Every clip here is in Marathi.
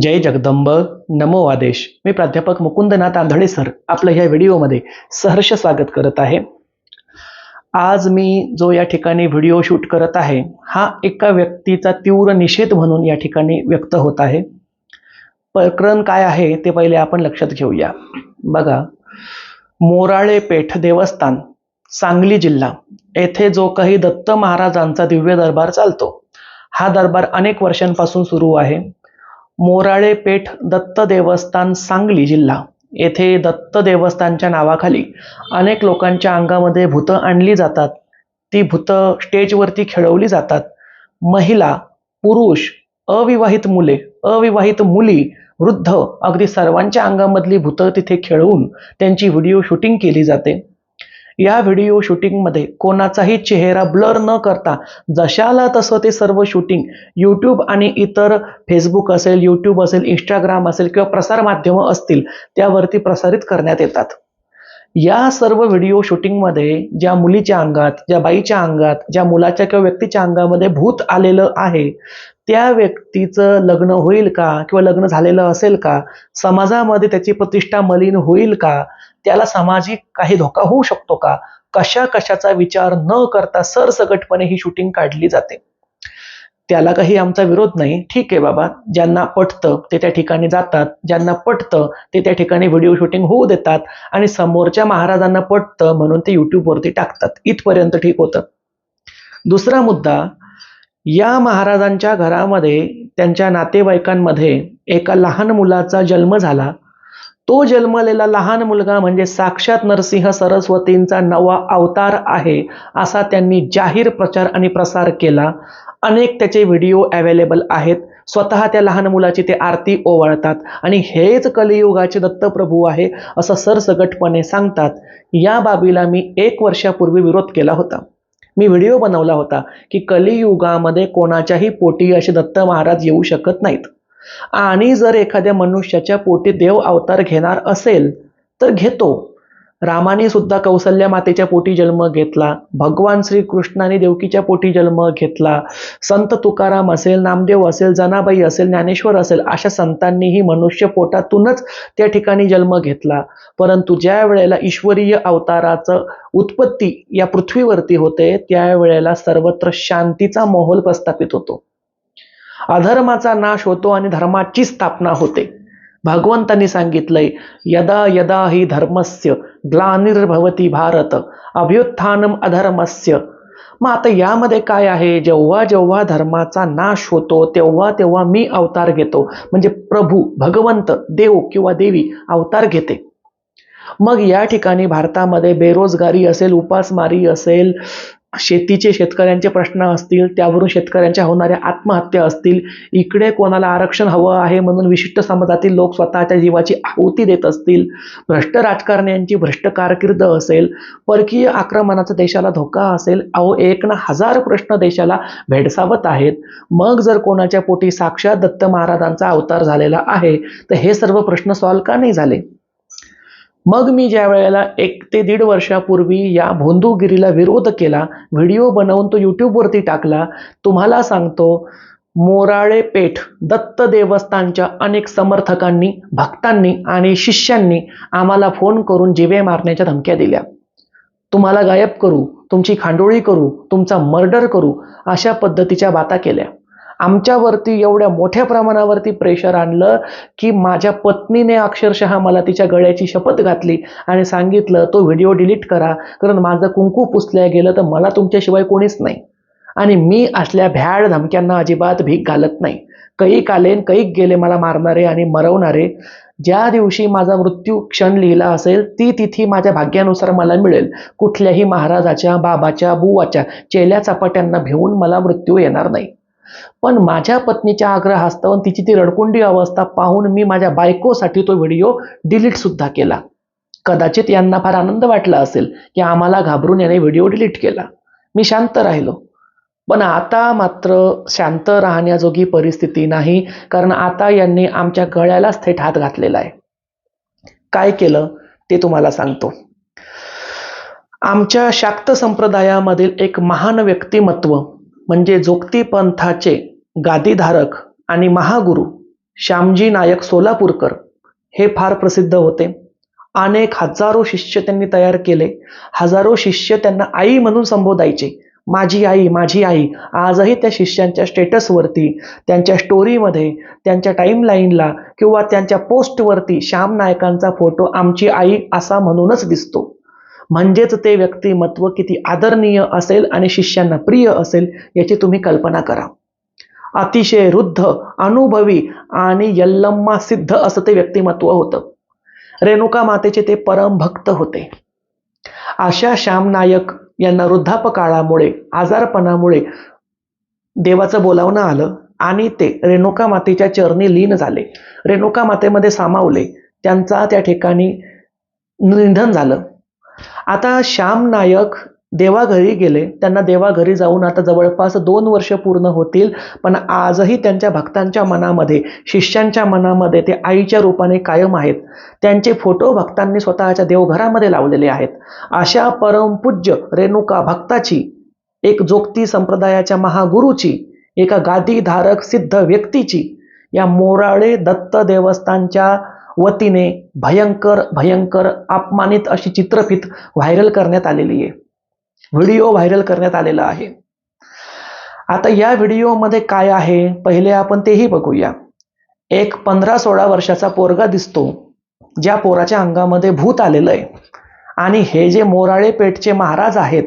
जय जगदंब नमो आदेश. मी प्राध्यापक मुकुंदनाथ आंधळे सर आपलं या व्हिडिओमध्ये सहर्ष स्वागत करत आहे. आज मी जो या ठिकाणी व्हिडिओ शूट करत आहे हा एका व्यक्तीचा तीव्र निषेध म्हणून या ठिकाणी व्यक्त होत आहे. प्रकरण काय आहे ते पहिले आपण लक्षात घेऊया. बघा मोराळे पेठ देवस्थान सांगली जिल्हा. येथे जो काही दत्त महाराजांचा दिव्य दरबार चालतो हा दरबार अनेक वर्षांपासून सुरू आहे. मोराळे पेठ दत्त देवस्थान सांगली जिल्हा. येथे दत्त देवस्थानच्या नावाखाली अनेक लोकांच्या अंगामध्ये भूतं आणली जातात. ती भूतं स्टेजवरती खेळवली जातात. महिला पुरुष अविवाहित मुले अविवाहित मुली वृद्ध अगदी सर्वांच्या अंगामधली भूतं तिथे खेळवून त्यांची व्हिडिओ शूटिंग केली जाते. या व्हिडिओ शूटिंगमध्ये कोणाचाही चेहरा ब्लर न करता जशाला तसं ते सर्व शूटिंग यूट्यूब आणि इतर फेसबुक असेल यूट्यूब असेल इंस्टाग्राम असेल किंवा प्रसारमाध्यमं असतील त्यावरती प्रसारित करण्यात येतात. या सर्व व्हिडिओ शूटिंगमध्ये ज्या मुलीच्या अंगात ज्या बाईच्या अंगात ज्या मुलाच्या किंवा व्यक्तीच्या अंगामध्ये भूत आलेलं आहे त्या व्यक्तीचं लग्न होईल का? किंवा लग्न झालेलं असेल का? समाजामध्ये त्याची प्रतिष्ठा मलिन होईल का? त्याला सामाजिक काही धोका होऊ शकतो का? कशा कशाचा विचार न करता सरसगटपणे ही शूटिंग काढली जाते. त्याला काही आमचा विरोध नाही. ठीक आहे बाबा. ज्यांना पटतं ते त्या ठिकाणी जातात. ज्यांना पटतं ते त्या ठिकाणी व्हिडिओ शूटिंग होऊ देतात. आणि समोरच्या महाराजांना पटतं म्हणून ते युट्यूबवरती टाकतात. इथपर्यंत ठीक होतं. दुसरा मुद्दा या महाराजांच्या घरामध्ये त्यांच्या नातेवाईकांमध्ये एका लहान मुलाचा जन्म झाला. तो जन्मलेला लहान मुलगा म्हणजे साक्षात नरसिंह सरस्वतींचा नवा अवतार आहे असा त्यांनी जाहीर प्रचार आणि प्रसार केला. अनेक त्याचे व्हिडिओ अवेलेबल आहेत. स्वतः त्या लहान मुलाची ते आरती ओवाळतात आणि हेच कलियुगाचे दत्तप्रभू आहे असं सरसगटपणे सांगतात. या बाबीला मी एक वर्षापूर्वी विरोध केला होता. मी व्हिडिओ बनवला होता की कलियुगामध्ये कोणाच्याही पोटी असे दत्त महाराज येऊ शकत नाहीत. आणि जर एखाद्या मनुष्याच्या पोटी देव अवतार घेणार असेल तर घेतो. रामाने सुद्धा कौसल्या मातेच्या पोटी जन्म घेतला भगवान श्रीकृष्णाने देवकीच्या पोटी जन्म घेतला संत तुकाराम असेल नामदेव असेल जनाबाई असेल ज्ञानेश्वर असेल अशा संतांनीही मनुष्य पोटातूनच त्या ठिकाणी जन्म घेतला. परंतु ज्या वेळेला ईश्वरीय अवताराचं उत्पत्ती या पृथ्वीवरती होते त्यावेळेला सर्वत्र शांतीचा माहोल प्रस्थापित होतो. अधर्माचा नाश होतो आणि धर्माची स्थापना होते. भगवंतांनी सांगितलंय यदा यदा ही धर्मस्य ग्लानिर्भवती भारत अभ्युत्थानम अधर्मस्य. मग आता यामध्ये काय आहे? जेव्हा जेव्हा धर्माचा नाश होतो तेव्हा तेव्हा मी अवतार घेतो. म्हणजे प्रभू भगवंत देव किंवा देवी अवतार घेते. मग या ठिकाणी भारतामध्ये बेरोजगारी असेल उपासमारी असेल शेतीचे शेतकऱ्यांचे प्रश्न असतील त्यावरून शेतकऱ्यांच्या होणाऱ्या आत्महत्या असतील इकडे कोणाला आरक्षण हवं आहे म्हणून विशिष्ट समाजातील लोक स्वतःच्या जीवाची आहुती देत असतील भ्रष्ट राजकारण्यांची भ्रष्ट कारकीर्द असेल परकीय आक्रमणाचा देशाला धोका असेल अहो एक ना हजार प्रश्न देशाला भेडसावत आहेत. मग जर कोणाच्या पोटी साक्षात दत्त महाराजांचा अवतार झालेला आहे तर हे सर्व प्रश्न सॉल्व का नाही झाले? मग मी ज्या वेळेला एक ते दीड वर्षापूर्वी या भोंदूगिरीला विरोध केला व्हिडिओ बनवून तो यूट्यूबवरती टाकला तुम्हाला सांगतो मोराळे पेठ दत्त देवस्थानच्या अनेक समर्थकांनी भक्तांनी आणि शिष्यांनी आम्हाला फोन करून जिवे मारण्याच्या धमक्या दिल्या. तुम्हाला गायब करू तुमची खांडोळी करू तुमचा मर्डर करू अशा पद्धतीच्या बाता केल्या. आमच्यावरती एवढ्या मोठ्या प्रमाणावरती प्रेशर आणलं की माझ्या पत्नीने अक्षरशः मला तिच्या गळ्याची शपथ घातली आणि सांगितलं तो व्हिडिओ डिलीट करा कारण माझं कुंकू पुसल्या गेलं तर मला तुमच्याशिवाय कोणीच नाही. आणि मी असल्या भ्याड धमक्यांना अजिबात भीक घालत नाही. कैक आलेन कैक गेले मला मारणारे आणि मरवणारे. ज्या दिवशी माझा मृत्यू क्षण लिहिला असेल ती तिथी माझ्या भाग्यानुसार मला मिळेल. कुठल्याही महाराजाच्या बाबाच्या बुवाच्या चेल्या चपाट्यांना भिवून मला मृत्यू येणार नाही. पण माझ्या पत्नीच्या आग्रहास्तव तिची ती रडकुंडी अवस्था पाहून मी माझ्या बायकोसाठी तो व्हिडिओ डिलीट सुद्धा केला. कदाचित यांना फार आनंद वाटला असेल की आम्हाला घाबरून याने व्हिडिओ डिलीट केला. मी शांत राहिलो. पण आता मात्र शांत राहण्याजोगी परिस्थिती नाही कारण आता यांनी आमच्या गळ्यालाच थेट हात घातलेला आहे. काय केलं ते तुम्हाला सांगतो. आमच्या शाक्त संप्रदायामधील एक महान व्यक्तिमत्व म्हणजे जोगती पंथाचे गादीधारक आणि महागुरु श्यामजी नायक सोलापूरकर हे फार प्रसिद्ध होते. अनेक हजारो शिष्य त्यांनी तयार केले. हजारो शिष्य त्यांना आई म्हणून संबोधायचे. माझी आई माझी आई आजही त्या शिष्यांच्या स्टेटसवरती त्यांच्या स्टोरीमध्ये त्यांच्या टाईमलाईनला किंवा त्यांच्या पोस्टवरती श्याम नायकांचा फोटो आमची आई असा म्हणूनच दिसतो. म्हणजेच ते व्यक्तिमत्व किती आदरणीय असेल आणि शिष्यांना प्रिय असेल याची तुम्ही कल्पना करा. अतिशय रुद्ध अनुभवी आणि यल्लम्मा सिद्ध असं ते व्यक्तिमत्व होतं. रेणुका मातेचे ते परम भक्त होते. अशा श्याम नायक यांना वृद्धापकाळामुळे आजारपणामुळे देवाचं बोलावणं आलं आणि ते रेणुका मातेच्या चरणी लीन झाले. रेणुका मातेमध्ये सामावले. त्यांचा त्या ठिकाणी निधन झालं. आता श्याम नायक देवाघरी गेले. त्यांना देवाघरी जाऊन आता जवळपास दोन वर्ष पूर्ण होतील पण आजही त्यांच्या भक्तांच्या मनामध्ये शिष्यांच्या मनामध्ये ते आईच्या रूपाने कायम आहेत. त्यांचे फोटो भक्तांनी स्वतःच्या देवघरामध्ये लावलेले आहेत. अशा परमपूज्य रेणुका भक्ताची एक जोगती संप्रदायाच्या महागुरूची एका गादीधारक सिद्ध व्यक्तीची या मोराळे दत्त देवस्थानच्या वतीने भयंकर भयंकर अपमानित अशी चित्रफित व्हायरल करण्यात आलेली आहे. व्हिडिओ व्हायरल करण्यात आलेला आहे. आता या व्हिडिओमध्ये काय आहे पहिले आपण तेही बघूया. एक पंधरा सोळा वर्षाचा पोरगा दिसतो ज्या पोराच्या अंगामध्ये भूत आलेलं आहे. आणि हे जे मोराळे पेठचे महाराज आहेत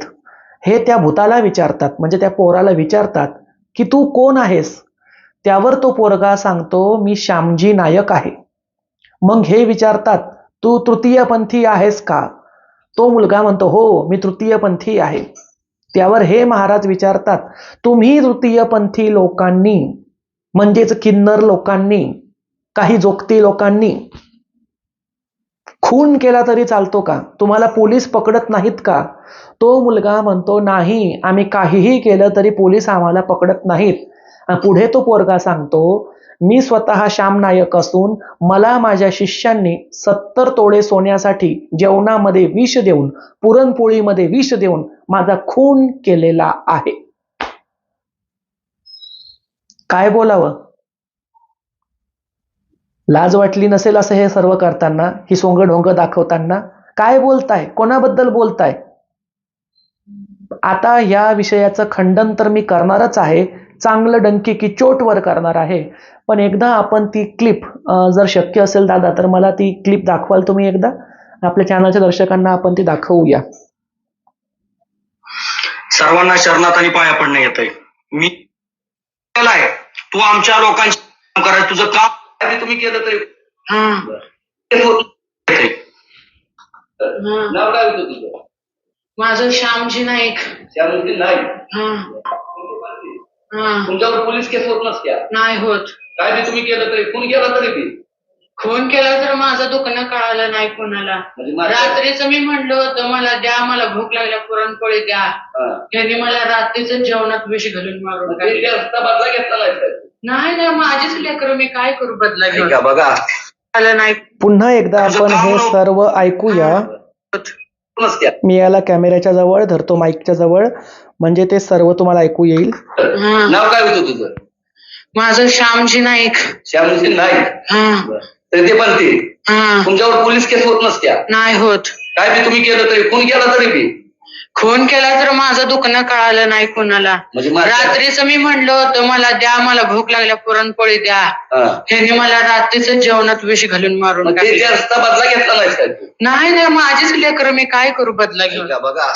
हे त्या भूताला विचारतात म्हणजे त्या पोराला विचारतात की तू कोण आहेस? त्यावर तो पोरगा सांगतो मी श्यामजी नायक आहे. मग हे विचारतात तू तृतीयपंथी आहेस का? तो मुलगा म्हणतो हो मी तृतीयपंथी आहे. त्यावर हे महाराज विचारतात तुम्ही तृतीयपंथी लोकांनी म्हणजेच किन्नर लोकांनी काही जोगती लोकांनी खून केला तरी चालतो का? तुम्हाला पोलीस पकडत नाहीत का? तो मुलगा म्हणतो नाही आम्ही काहीही केलं तरी पोलीस आम्हाला पकडत नाहीत. पुढे तो पोरगा सांगतो मी स्वतः श्याम नायक असून मला माझ्या शिष्यांनी सत्तर तोडे सोन्यासाठी जेवणामध्ये विष देऊन पुरणपोळीमध्ये विष देऊन माझा खून केलेला आहे. काय बोलावं? लाज वाटली नसेल असं हे सर्व करताना ही सोंग ढोंग दाखवताना? काय बोलताय? कोणाबद्दल बोलताय? आता या विषयाचं खंडन तर मी करणारच आहे चांगलं डंकी की चोटवर करणार आहे. पण एकदा आपण ती क्लिप जर शक्य असेल दादा तर मला ती क्लिप दाखवाल तुम्ही एकदा? आपल्या चॅनलच्या दर्शकांना आपण ती दाखवूया. सर्वांना शरणात आणि पाया पडणं येतंय. मी आहे तू आमच्या लोकांची काम करायचं. तुझं काम आहे तुम्ही केलं तरी. ते होत नाही. नाव काय होतं तुझं? माझं श्यामजी नाईक. श्यामजी नाही हा. तुमच्यावर पोलीस केस होत नसत्या नाही होत. काय बी तुम्ही केलं तरी खून केला तरी बी. खून केला तर माझं दुखणं कळालं नाही कोणाला. म्हणजे माझ्या- रात्रीच मी म्हणलं होतं मला द्या मला भूक लागल्या पुरणपोळी द्या. हा. त्यांनी मला रात्रीच जेवणात विष घालून मारून मग ते टाकले. जास्त बदला घेतला नाही साहेब. नाही नाही माझीच लेकर मी काय करू बदला घेऊन? बघा. आलं नाही. पुन्हा एकदा आपण हे सर्व ऐकूया. नसत्या मी याला कॅमेऱ्याच्या जवळ धरतो माईकच्या जवळ. म्हणजे ते सर्व तुम्हाला ऐकू येईल. हा. नाव काय होतं तुझं? माझं श्यामजी नाईक. श्यामजी नाही हा. तरी ते पण ते. हा. तुमच्यावर पोलीस केस होत नसत्या. नाही होत. काय बी तुम्ही केलं तरी खून केला तरी बी. खून केला तर माझं दुखणं कळालं नाही कोणाला. म्हणजे माझ्या- रात्रीच मी म्हणलं होतं मला द्या मला भूक लागल्या पुरणपोळी द्या. हा. ह्याने मला रात्रीच जेवणात विष घालून मारून मग ते टाकले. जास्त बदला घेतला नाही तू? नाही नाही माझीच लेकर मी काय करू बदला घेऊन बघा.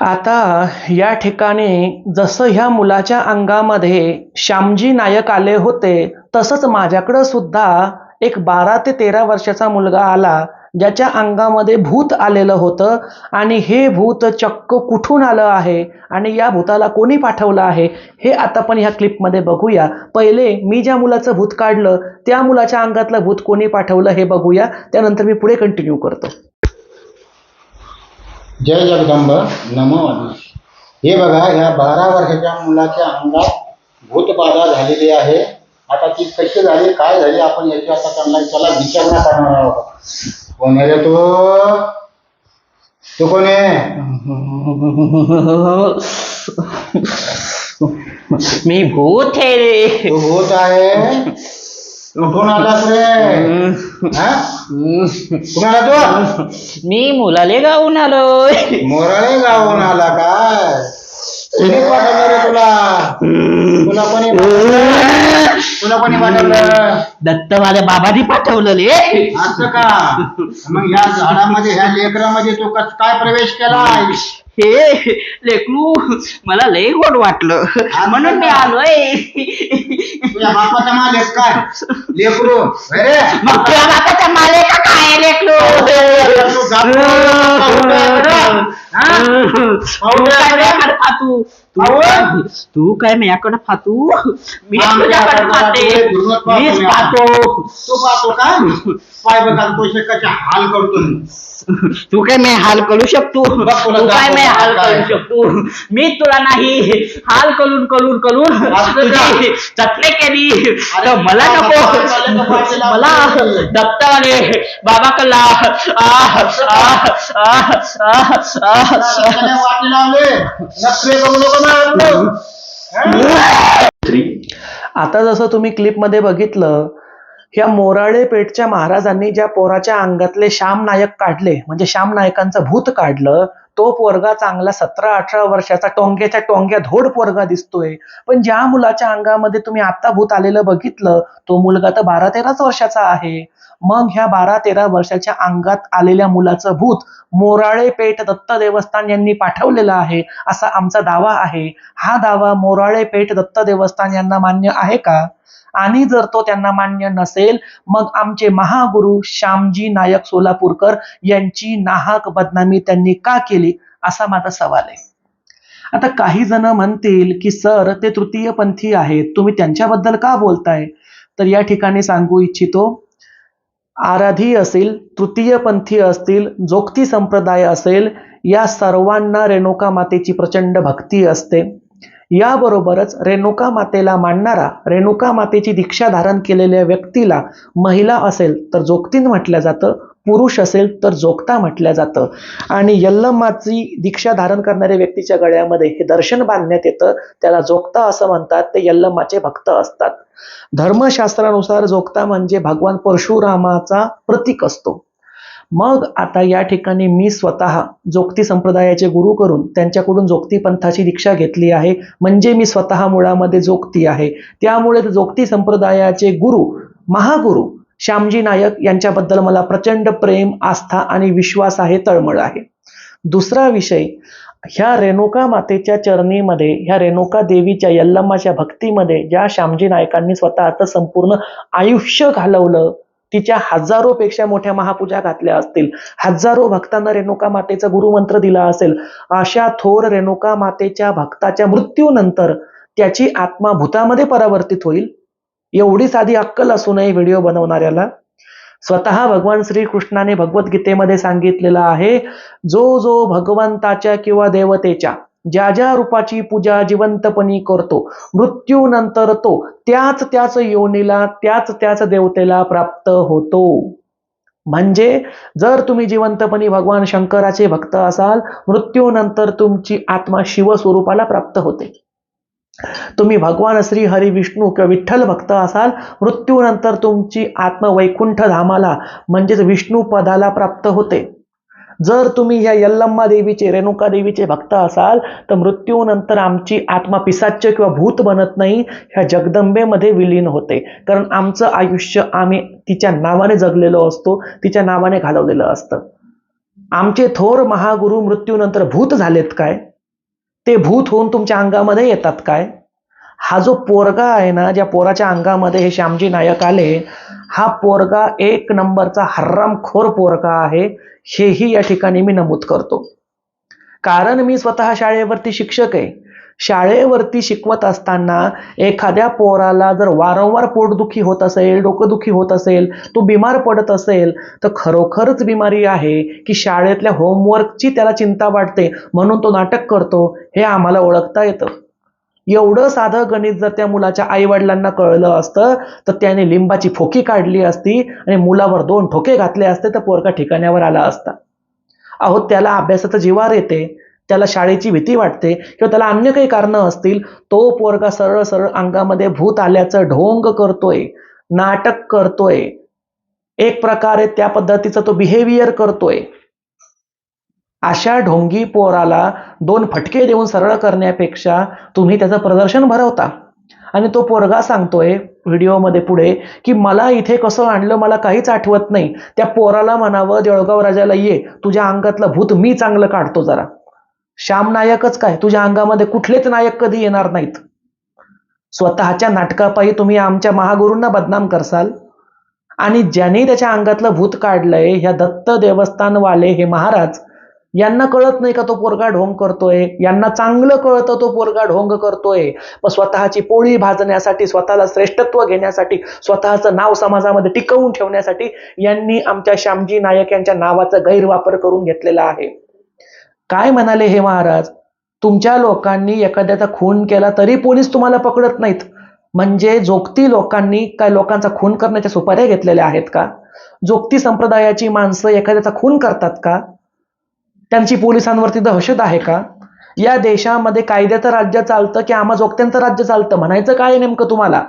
आता या ठिकाणी जसं ह्या मुलाच्या अंगामध्ये श्यामजी नायक आले होते तसंच माझ्याकडं सुद्धा एक बारा ते तेरा वर्षाचा मुलगा आला ज्याच्या अंगामध्ये भूत आलेलं होतं आणि हे भूत चक्क कुठून आलं आहे आणि या भूताला कोणी पाठवलं आहे हे आता पण ह्या क्लिपमध्ये बघूया. पहिले मी ज्या मुलाचं भूत काढलं त्या मुलाच्या अंगातलं भूत कोणी पाठवलं हे बघूया त्यानंतर मी पुढे कंटिन्यू करतो. जय जगदंब नमो आदिश हे बघा ह्या बारा वर्षाच्या मुलाच्या अंगात भूतबाधा झालेली आहे. आता ती कशी झाली काय झाली आपण याची आता त्यांना त्याला विचारणा करणार आहोत कोण आहे तू? तू कोण आहे? मी भूत आहे रे. तू होत आहे? कुठून आलास रे. हा? कुणाला तू? मी मुलाले गाऊन आलोय. मोराळे गावून आला काय? कोणी पाठवलं रे तुला? तुला कोणी? तुला कोणी पाठवलं? दत्त माझ्या बाबांनी पाठवलं रे असं का? मग ह्या झाडामध्ये ह्या लेकरामध्ये तू कस काय प्रवेश केला हे लेकरू मला लय गोड वाटलं. म्हणून मी आलोय. तुझ्या बापाचा माल आहे काय? लेकरू मग तुझ्या माले का काय लेकरू? तू जातो. तू काय माझ्याकडे फातू? तू तू काय माझ्याकडे फातू. मी तुझ्याकडे फाते मीच फातो. तू पाहतो का? पाय बघा तो कशा हाल करतो तू काय मी हाल करू शकतो बघ तुला तू काय मी हाल काय. करू शकतो मी तुला नाही हाल करून करून करून असं का? तुझी चटणी केली तर मला बाबा, नको. मला दत्ताने बाबा कल्ला आह, आह, आह, आह, आह. त्याने वाटी लावले नखरे करू नको ना आपलं. हा? आता जसं तुम्ही क्लिपमध्ये बघितलं ह्या मोराळे पेठच्या महाराजांनी ज्या पोराच्या अंगातले श्याम नायक काढले म्हणजे श्याम नायकांचं भूत काढलं तो पोरगा चांगला सतरा अठरा वर्षाचा टोंग्याच्या टोंग्या धोड पोरगा दिसतोय. पण ज्या मुलाच्या अंगामध्ये तुम्ही आता भूत आलेलं बघितलं तो मुलगा तर बारा तेराच वर्षाचा आहे. मग ह्या बारा तेरा वर्षाच्या अंगात आलेल्या मुलाचं भूत मोराळे पेठ दत्त देवस्थान यांनी पाठवलेलं आहे असा आमचा दावा आहे. हा दावा मोराळे पेठ दत्त देवस्थान यांना मान्य आहे का? आणि जर तो त्यांना मान्य नसेल मग आमचे महागुरु श्यामजी नायक सोलापूरकर यांची नाहक बदनामी त्यांनी का केली असा माझा सवाल आहे. आता काही जण म्हणतील की सर ते तृतीयपंथी आहेत तुम्ही त्यांच्याबद्दल का बोलताय? तर या ठिकाणी सांगू इच्छितो आराधी असेल तृतीयपंथी असतील जोगती संप्रदाय असेल या सर्वांना रेणुका मातेची प्रचंड भक्ती असते. याबरोबरच रेणुका मातेला मानणारा रेणुका मातेची दीक्षा धारण केलेल्या व्यक्तीला महिला असेल तर जोगतीन म्हटलं जातं पुरुष असेल तर जोगता म्हटलं जातं. आणि यल्लमाची दीक्षा धारण करणाऱ्या व्यक्तीच्या गळ्यामध्ये हे दर्शन बांधण्यात येतं. त्याला जोगता असं म्हणतात ते यल्लमाचे भक्त असतात. धर्मशास्त्रानुसार जोगता म्हणजे भगवान परशुरामाचा प्रतीक असतो. मग आता या ठिकाणी मी स्वतः जोगती संप्रदायाचे गुरु करून त्यांच्याकडून जोगती पंथाची दीक्षा घेतली आहे. म्हणजे मी स्वतः मुळामध्ये जोगती आहे. त्यामुळे जोगती संप्रदायाचे गुरु महागुरु श्यामजी नायक यांच्याबद्दल मला प्रचंड प्रेम आस्था आणि विश्वास आहे तळमळ आहे. दुसरा विषय ह्या रेणुका मातेच्या चरणीमध्ये ह्या रेणुका देवीच्या यल्लम्माच्या भक्तीमध्ये ज्या श्यामजी नायकांनी स्वतःचं संपूर्ण आयुष्य घालवलं तिच्या हजारो पेक्षा मोठ्या महापूजा घातल्या असतील. हजारो भक्तांना रेणुका मातेचा गुरुमंत्र दिला असेल. अशा थोर रेणुका मातेच्या भक्ताच्या मृत्यूनंतर त्याची आत्मा भूतामध्ये परावर्तित होईल. एवढी साधी अक्कल असू नये व्हिडिओ बनवणाऱ्याला स्वतः भगवान श्रीकृष्णाने भगवद्गीतेमध्ये सांगितलेलं आहे जो जो भगवंताच्या किंवा देवतेच्या ज्या ज्या रूपाची पूजा जिवंतपणी करतो मृत्यूनंतर तो त्याच त्याच योनीला त्याच त्याच देवतेला प्राप्त होतो. म्हणजे जर तुम्ही जिवंतपणी भगवान शंकराचे भक्त असाल मृत्यूनंतर तुमची आत्मा शिवस्वरूपाला प्राप्त होते. तुम्ही भगवान श्री हरी विष्णू किंवा विठ्ठल भक्त असाल मृत्यूनंतर तुमची आत्मा वैकुंठ धामाला म्हणजेच विष्णू पदाला प्राप्त होते. जर तुम्ही ह्या यल्लम्मा देवीचे रेणुका देवीचे भक्त असाल तर मृत्यूनंतर आमची आत्मा पिसाच्य किंवा भूत बनत नाही ह्या जगदंबेमध्ये विलीन होते. कारण आमचं आयुष्य आम्ही तिच्या नावाने जगलेलो असतो तिच्या नावाने घालवलेलं असतं. आमचे थोर महागुरु मृत्यूनंतर भूत झालेत काय? ते भूत होऊन तुमच्या अंगामध्ये येतात काय? हा जो पोरगा आहे ना ज्या पोराच्या अंगामध्ये हे श्यामजी नायक आले हा पोरगा एक नंबरचा हर्रामखोर पोरगा आहे हेही या ठिकाणी मी नमूद करतो. कारण मी स्वतः शाळेवरती शिक्षक आहे. शाळेवरती शिकवत असताना एखाद्या पोराला जर वारंवार पोटदुखी होत असेल डोकंदुखी होत असेल तो बिमार पडत असेल तर खरोखरच बिमारी आहे की शाळेतल्या होमवर्कची त्याला चिंता वाटते म्हणून तो नाटक करतो हे आम्हाला ओळखता येतं. एवढं साधं गणित जर त्या मुलाच्या आईवडिलांना कळलं असतं तर त्याने लिंबाची फोकी काढली असती आणि मुलावर दोन ठोके घातले असते तर पोरगा ठिकाण्यावर आला असता. अहो त्याला अभ्यासाचं जिवार येते त्याला शाळेची भीती वाटते किंवा त्याला अन्य काही कारणं असतील तो पोरगा सरळ सरळ अंगामध्ये भूत आल्याचं ढोंग करतोय नाटक करतोय. एक प्रकारे त्या पद्धतीचं तो बिहेवियर करतोय. अशा ढोंगी पोराला दोन फटके देऊन सरळ करण्यापेक्षा तुम्ही त्याचं प्रदर्शन भरवता. आणि तो पोरगा सांगतोय व्हिडिओमध्ये पुढे की मला इथे कसं आणलं मला काहीच आठवत नाही. त्या पोराला म्हणावं देळगाव राजाला ये तुझ्या अंगातलं भूत मी चांगलं काढतो जरा. श्याम नायकच काय? तुझ्या अंगामध्ये कुठलेच नायक कधी येणार नाहीत. स्वतःच्या नाटकापायी तुम्ही आमच्या महागुरूंना बदनाम करसाल. आणि ज्याने त्याच्या अंगातलं भूत काढलंय ह्या दत्त देवस्थानवाले हे महाराज यांना कळत नाही का तो पोरगा ढोंग करतोय? यांना चांगलं कळतं तो पोरगा ढोंग करतोय. पण स्वतःची पोळी भाजण्यासाठी स्वतःला श्रेष्ठत्व घेण्यासाठी स्वतःचं नाव समाजामध्ये टिकवून ठेवण्यासाठी यांनी आमच्या श्यामजी नायक यांच्या नावाचा गैरवापर करून घेतलेला आहे. काय म्हणाले हे महाराज? तुमच्या लोकांनी एखाद्याचा खून केला तरी पोलीस तुम्हाला पकडत नाहीत. म्हणजे जोगती लोकांनी काय लोकांचा खून करण्याच्या सुपाऱ्या घेतलेल्या आहेत का? जोगती संप्रदायाची माणसं एखाद्याचा खून करतात का? त्यांची पोलिसांवरती दहशत आहे का? या देशामध्ये कायद्याचं राज्य चालतं की आम्हा जोगत्यांचं राज्य चालतं? म्हणायचं काय नेमकं तुम्हाला?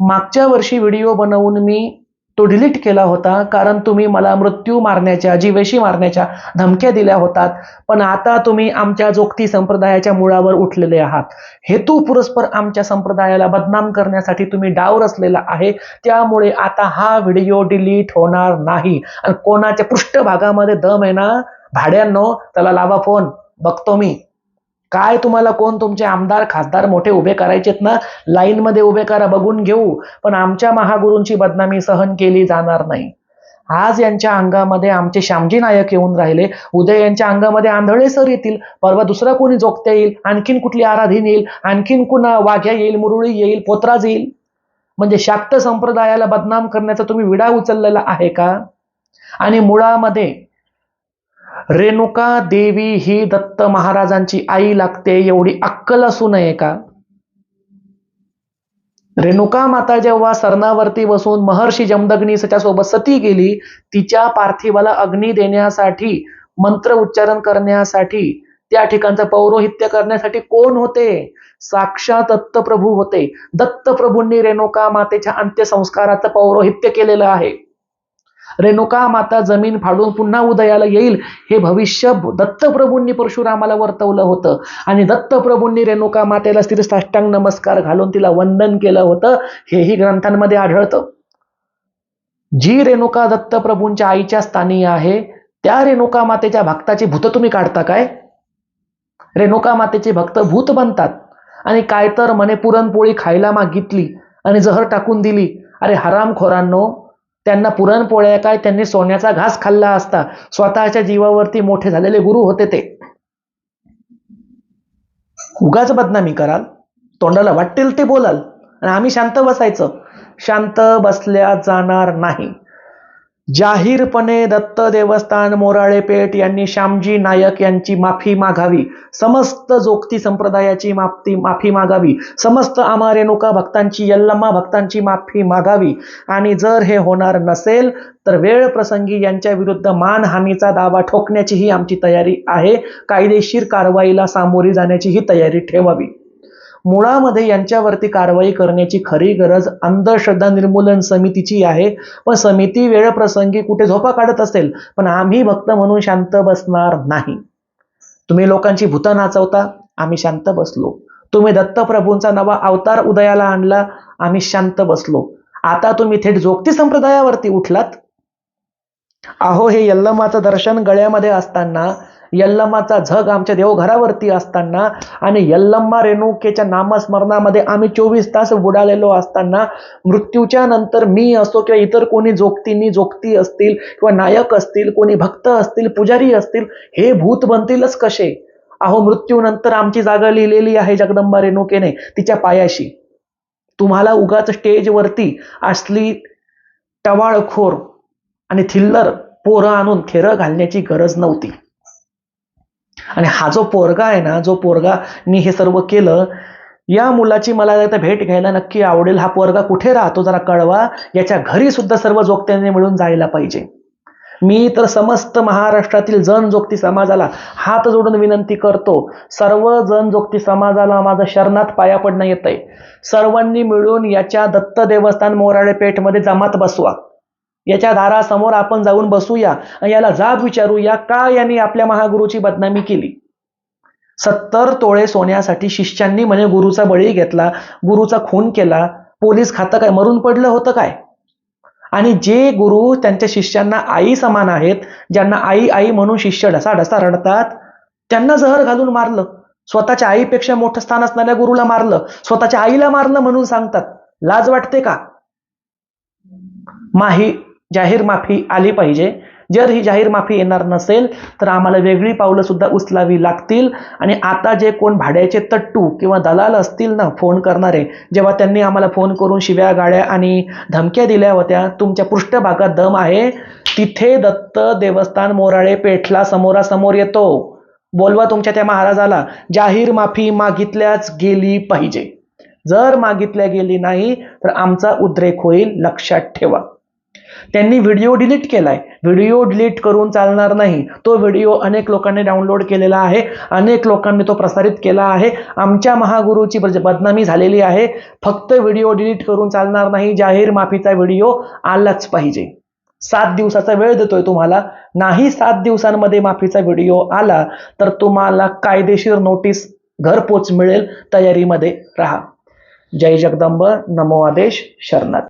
मागच्या वर्षी व्हिडिओ बनवून मी तो डिलीट केला होता कारण तुम्ही मला मृत्यू मारण्याच्या जीवेशी मारण्याच्या धमक्या दिल्या होतात पण आता तुम्ही आमच्या जोगती संप्रदायाच्या मुळावर उठलेले आहात. हेतू पुरस्पर आमच्या संप्रदायाला बदनाम करण्यासाठी तुम्ही डाव रचलेला आहे त्यामुळे आता हा व्हिडिओ डिलीट होणार नाही. आणि कोणाच्या पृष्ठभागामध्ये दम आहे ना? भाड्यांनो त्याला लावा फोन. बघतो मी. काय तुम्हाला कोण तुमचे आमदार खासदार मोठे उभे करायचेत ना? लाईनमध्ये उभे करा बघून घेऊ. पण आमच्या महागुरूंची बदनामी सहन केली जाणार नाही. आज यांच्या अंगामध्ये आमचे श्यामजी नायक येऊन राहिले. उद्या यांच्या अंगामध्ये आंधळे सर येतील. परवा दुसरा कोणी जोगत्या येईल? आणखीन कुठली आराधीन येईल आणखीन कुणा वाघ्या येईल मुरुळी येईल पोतराज येईल? म्हणजे शाक्त संप्रदायाला बदनाम करण्याचा तुम्ही विडा उचललेला आहे का? आणि मुळामध्ये रेणुका देवी ही दत्त महाराजांची आई लागते एवढी अक्कल असू नये का? रेणुका माता जेव्हा सरणावरती बसून महर्षी जमदग्नी सोबत सती गेली तिच्या पार्थिवाला अग्नी देण्यासाठी मंत्र उच्चारण करण्यासाठी त्या ठिकाणचं पौरोहित्य करण्यासाठी कोण होते? साक्षात दत्तप्रभू होते. दत्तप्रभूंनी रेणुका मातेच्या अंत्यसंस्काराचं पौरोहित्य केलेलं आहे. रेणुका माता जमीन फाडून पुन्हा उदयाला येईल. हे भविष्य दत्तप्रभूंनी परशुरामाला वर्तवलं होतं. आणि दत्तप्रभूंनी रेणुका मातेला स्थिर साष्टांग नमस्कार घालून तिला वंदन केलं होतं. हेही ग्रंथांमध्ये आढळतं. जी रेणुका दत्तप्रभूंच्या आईच्या स्थानी आहे त्या रेणुका मातेच्या भक्ताची भूत तुम्ही काढता काय? रेणुका मातेचे भक्त भूत बनतात. आणि काय तर म्हणे पुरणपोळी खायला मागितली आणि जहर टाकून दिली. अरे हरामखोरांनो त्यांना पुरणपोळ्या काय त्यांनी सोन्याचा घास खाल्ला असता स्वतःच्या जीवावरती मोठे झालेले गुरु होते ते. उगाच बदनामी कराल तोंडाला वाटेल ते बोलाल आणि आम्ही शांत बसायचं. शांत बसल्या जाणार नाही. जाहीरपणे दत्त देवस्थान मोराळे पेठ यांनी श्यामजी नायक यांची माफी मागावी. समस्त जोगती संप्रदायाची माफी माफी मागावी. समस्त आमा रेणुका भक्तांची यल्लम्मा भक्तांची माफी मागावी. आणि जर हे होणार नसेल तर वेळ प्रसंगी यांच्या विरुद्ध मानहानीचा दावा ठोकण्याचीही आमची तयारी आहे. कायदेशीर कारवाईला सामोरी जाण्याची ही तयारी ठेवावी. मुळामध्ये यांच्यावरती कारवाई करण्याची खरी गरज अंधश्रद्धा निर्मूलन समितीची आहे. पण समिती वेळ प्रसंगी कुठे झोपा काढत असेल पण आम्ही भक्त म्हणून शांत बसणार नाही. तुम्ही लोकांची भूतं नाचवता आम्ही शांत बसलो. तुम्ही दत्तप्रभूंचा नवा अवतार उदयाला आणला आम्ही शांत बसलो. आता तुम्ही थेट जोगती संप्रदायावरती उठलात? अहो हे यल्लमाचं दर्शन गळ्यामध्ये असताना यल्लमाचा झग आमच्या देवघरावरती असताना आणि यल्लम्मा रेणुकेच्या नामस्मरणामध्ये आम्ही चोवीस तास बुडालेलो असताना मृत्यूच्या नंतर मी असो किंवा इतर कोणी जोगतींनी जोगती असतील किंवा नायक असतील कोणी भक्त असतील पुजारी असतील हे भूत बनतीलच कसे? अहो मृत्यूनंतर आमची जागा लिहिलेली आहे जगदंबा रेणुकेने तिच्या पायाशी. तुम्हाला उगाच स्टेजवरती असली टवाळखोर आणि थिल्लर पोरं आणून खेरं घालण्याची गरज नव्हती. आणि हा जो पोरगा आहे ना जो पोरगानी हे सर्व केलं या मुलाची मला आता भेट घ्यायला नक्की आवडेल. हा पोरगा कुठे राहतो जरा कळवा. याच्या घरी सुद्धा सर्व जोगत्यांनी मिळून जायला पाहिजे. मी तर समस्त महाराष्ट्रातील जनजोगती समाजाला हात जोडून विनंती करतो. सर्व जनजोगती समाजाला माझं शरणात पाया पडणं येत आहे सर्वांनी मिळून याच्या दत्त देवस्थान मोराळे पेठमध्ये जमात बसवा. याच्या दारासमोर आपण जाऊन बसूया. आणि याला जाब विचारूया का यांनी आपल्या महागुरूची बदनामी केली? सत्तर तोळे सोन्यासाठी शिष्यांनी म्हणे गुरुचा बळी घेतला गुरुचा खून केला पोलीस खातं काय मरून पडलं होतं काय? आणि जे गुरु त्यांच्या शिष्यांना आई समान आहेत ज्यांना आई आई म्हणून शिष्य ढसा ढसा रडतात त्यांना जहर घालून मारलं. स्वतःच्या आईपेक्षा मोठं स्थान असणाऱ्या गुरुला मारलं. स्वतःच्या आईला मारलं म्हणून सांगतात. लाज वाटते का? माही जाहीर माफी आली पाहिजे. जर ही जाहीर माफी येणार नसेल तर आम्हाला वेगळी पावलं सुद्धा उचलावी लागतील. आणि आता जे कोण भाड्याचे तट्टू किंवा दलाल असतील ना फोन करणारे जेव्हा त्यांनी आम्हाला फोन करून शिव्या गाड्या आणि धमक्या दिल्या होत्या तुमच्या पृष्ठभागात दम आहे. तिथे दत्त देवस्थान मोराळे पेठला समोरासमोर येतो. बोलवा तुमच्या त्या महाराजाला जाहीर माफी मागितल्याच गेली पाहिजे. जर मागितल्या गेली नाही तर आमचा उद्रेक होईल लक्षात ठेवा. त्यांनी व्हिडिओ डिलीट केलाय. व्हिडिओ डिलीट करून चालणार नाही. तो व्हिडिओ अनेक लोकांनी डाउनलोड केलेला आहे. अनेक लोकांनी तो प्रसारित केला आहे. आमच्या महागुरूची बदनामी झालेली आहे. फक्त व्हिडिओ डिलीट करून चालणार नाही. जाहीर माफीचा व्हिडिओ आलाच पाहिजे. सात दिवसाचा वेळ देतोय तुम्हाला. नाही सात दिवसांमध्ये माफीचा व्हिडिओ आला तर तुम्हाला कायदेशीर नोटीस घरपोच मिळेल. तयारीमध्ये राहा. जय जगदंब. नमो आदेश. शरणात